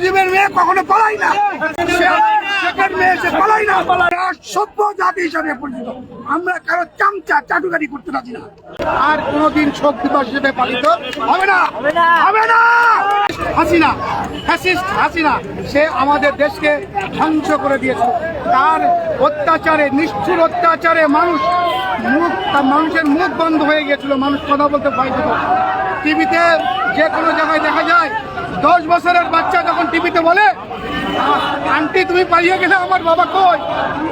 মুজিবের মেয়ে কখনো পালাই না। সে- শেখের মেয়ে সে পালাই না সভ্য জাতি হিসাবে পরিচিত। আমরা কারও চামচা চাটুকারি করতে রাজি না। আর কোনোদিন শোক দিবস হিসেবে পালিত হবে না। হবে না। হাসিনা ফ্যাসিস্ট হাসিনা সে আমাদের দেশকে ধ্বংস করে দিয়েছে। তার অত্যাচারে নিষ্ঠুর অত্যাচারে মানুষ মুখ তার মানুষের মুখ বন্ধ হয়ে গেছিল মানুষ কথা বলতে ভয় পেত। টিভিতে যে কোনো জায়গায় দেখা যায় দশ বছরের বাচ্চা যখন টিভিতে বলে আন্টি তুমি পালিয়ে গেলে আমার বাবা কই?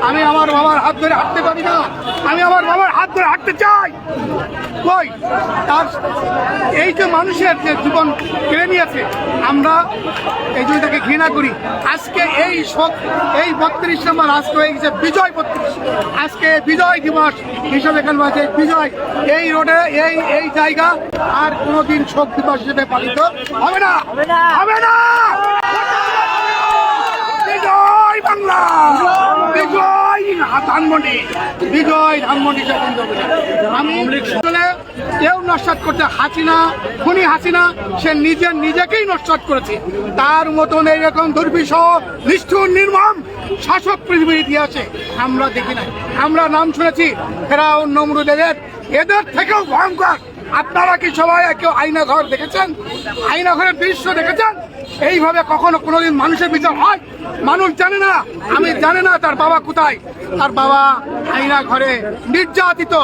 আমি আমার বাবার হাত ধরে হাঁটতে পারি না। আমি আমার বাবার হাত ধরে হাঁটতে চাই। কই? তার এই যে মানুষের যে জীবন কেড়ে নিয়েছে আমরা এই জন্য তাকে ঘৃণা করি। আজকে এই শোক এই বত্রিশ নম্বর আজকে হয়ে গেছে বিজয় বত্রিশ। আজকে বিজয় দিবস হিসাবে এখানে আছে বিজয়? এই রোডে এই এই জায়গা আর কোনোদিন শোক দিবস হিসেবে পালিত হবে না। হবে না বিজয় বাংলা বিজয় ধানমন্ডি, বিজয় ধানমন্ডি কেউ নস্বাত করতে হাসিনা খুনি হাসিনা সে নিজের নিজেকেই নস্বাত করেছে। তার মতন এইরকম দুর্বিষহ নিষ্ঠুর, নির্মম শাসক পৃথিবীর ইতিহাসে আমরা দেখি না আমরা নাম শুনেছি ফেরাউন নমরুদের এদের থেকেও ভয়ঙ্কর। আপনারা কি সবাই কেউ আইনা ঘর দেখেছেন? আইনা ঘরের দৃশ্য দেখেছেন? এইভাবে কখনো কোনোদিন মানুষের বিচার হয়? মানুষ জানে না। আমি জানে না তার বাবা কোথায়। তার বাবা আইনা ঘরে নির্যাতিত।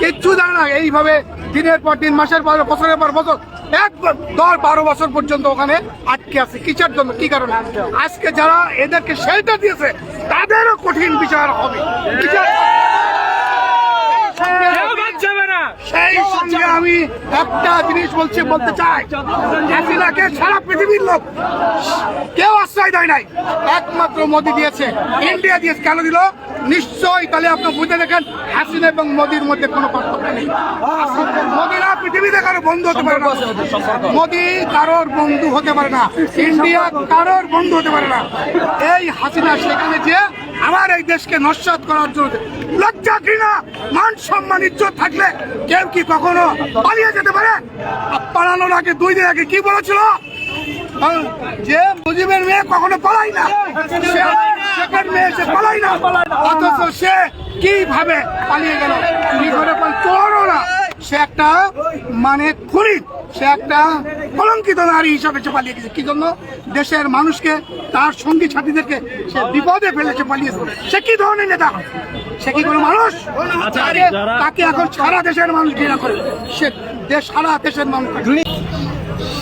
কিচ্ছু জানে না। এইভাবে দিনের পর দিন, মাসের পর, বছরের পর বছর, এক দশ, বারো বছর পর্যন্ত ওখানে আটকে আছে। কিসের জন্য? কি কারণে? আজকে যারা এদেরকে শেল্টার দিয়েছে, তাদেরও কঠিন বিচার হবে। বিচার সেই সঙ্গে আমি একটা জিনিস বলছি বলতে চাই। হাসিনাকে সারা পৃথিবীর লোক কেউ আশ্রয় দেয় নাই। একমাত্র মোদি দিয়েছে ইন্ডিয়া দিয়েছে। কেন দিল? নিশ্চয়ই তাহলে আপনি বুঝে দেখেন হাসিনা এবং মোদির মধ্যে কোনো পার্থক্য নেই। মোদিরা পৃথিবীতে কারও বন্ধু হতে পারে না। মোদি কারোর বন্ধু হতে পারে না। ইন্ডিয়া কারোর বন্ধু হতে পারে না। এই হাসিনা সেখানে যে এই দেশকে নস্বাত করার জন্য লজ্জা ঘৃণা মান সম্মান ইজ্জত থাকলে কেউ কি কখনো পালিয়ে যেতে পারে? পালানোর আগে দুই দিন আগে কি বলেছিল? আহ, যে মুজিবের মেয়ে কখনো পালাই না মেয়ে সে না সে কীভাবে পালিয়ে না। সে একটা মানে খুনি। সে একটা কলঙ্কিত নারী হিসাবে সে পালিয়ে গেছে। কি জন্য? দেশের মানুষকে তার সঙ্গী সাথীদেরকে সে বিপদে ফেলেছে পালিয়েছে সে কি ধরনের নেতা? সে কি কোনো মানুষ? তাকে- তাকে এখন সারা দেশের মানুষ ঘৃণা করে। সে দেশ সারা দেশের মানুষ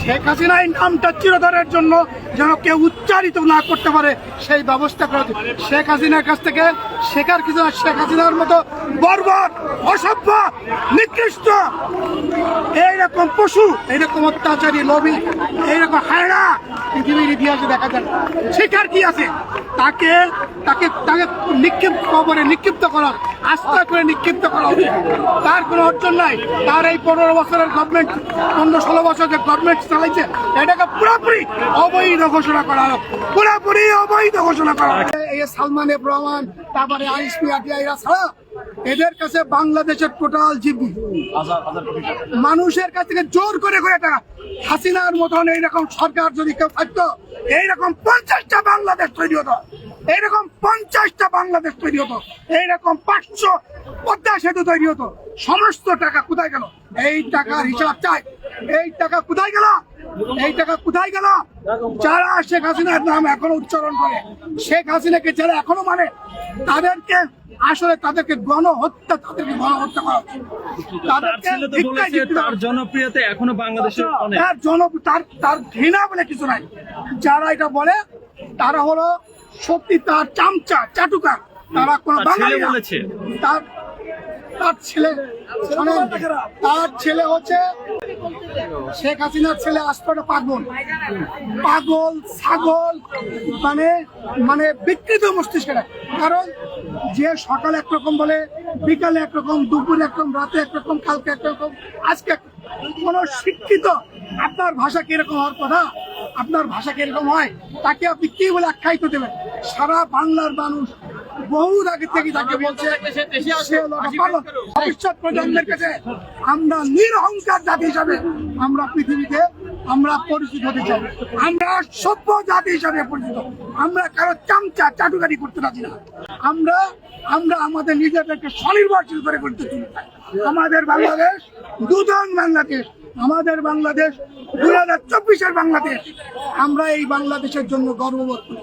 শেখ হাসিনা এই নামটা চিরতরের জন্য যেন কেউ উচ্চারিত না করতে পারে সেই ব্যবস্থা করা শেখ হাসিনার কাছ থেকে শেখার কিছু না শেখ হাসিনার মতো বর্বর, অসভ্য, নিকৃষ্ট, এইরকম পশু, এইরকম অত্যাচারী লোভী, এইরকম হায়রা পৃথিবীর ইতিহাসে দেখা যায়। শেখার কি আছে? তাকে তাকে তাকে নিক্ষিপ্ত কবরে নিক্ষিপ্ত করা। আস্থা করে নিক্ষিপ্ত করা উচিত তার কোনো অর্জন নাই। তার এই পনেরো বছরের গভর্নমেন্ট পনেরো ষোলো বছর যে গভর্নমেন্ট চালাইছে, এটাকে পুরোপুরি অবৈধ ঘোষণা করা হোক। পুরোপুরি অবৈধ ঘোষণা করা হোক। এই সালমান এফ রহমান তারপরে আইসপি আটিয়া ছাড়া এদের কাছে বাংলাদেশের টোটাল জিপি মানুষের কাছ থেকে জোর করে করে টাকা। হাসিনার মতন এইরকম সরকার যদি কেউ থাকতো, এইরকম পঞ্চাশটা বাংলাদেশ তৈরি হতো। এইরকম পঞ্চাশটা বাংলাদেশ তৈরি হতো। এইরকম পাঁচশো পদ্মা সেতু তৈরি হতো। সমস্ত টাকা কোথায় গেল? এই টাকার হিসাব চাই। এই টাকা কোথায় গেল? এই টাকা কোথায় গেল? যারা শেখ হাসিনার নাম এখনও উচ্চারণ করে শেখ হাসিনাকে যারা এখনও মানে তাদেরকে আসলে তাদেরকে গণহত্যা তাদেরকে গণহত্যা করা। তাদেরকে তার জনপ্রিয়তা এখনও বাংলাদেশে অনেক। তার জন তার তার ঘৃণা বলে কিছু নাই। যারা এটা বলে তারা হলো সত্যি তার চামচা চাটুকা তারা কোনো বাঙালি তার তার ছেলে তার ছেলে হচ্ছে শেখ হাসিনার ছেলে আসপাটা পাগল। পাগল ছাগল মানে মানে বিকৃত মস্তিষ্কের কারণ যে সকালে একরকম বলে বিকালে একরকম দুপুরে একরকম রাতে একরকম কালকে একরকম আজকে কোন শিক্ষিত আপনার ভাষা কীরকম হওয়ার কথা? আপনার ভাষা কীরকম হয়? তাকে আপনি কি বলে আখ্যায়িত দেবেন? সারা বাংলার মানুষ বহু আগে থেকে তাকে বলছে। ভবিষ্যৎ প্রজন্মের কাছে আমরা নিরহংকার জাতি হিসাবে আমরা পৃথিবীতে আমরা পরিচিত হতে চাই। আমরা সভ্য জাতি হিসাবে পরিচিত। আমরা কারও চামচা চাটুকারি করতে রাজি না। আমরা আমরা আমাদের নিজেদেরকে স্বনির্ভরশীল করে করতে চাই আমাদের বাংলাদেশ দুজন বাংলাদেশ আমাদের বাংলাদেশ দুই হাজার চব্বিশের বাংলাদেশ। আমরা এই বাংলাদেশের জন্য গর্ববোধ করি।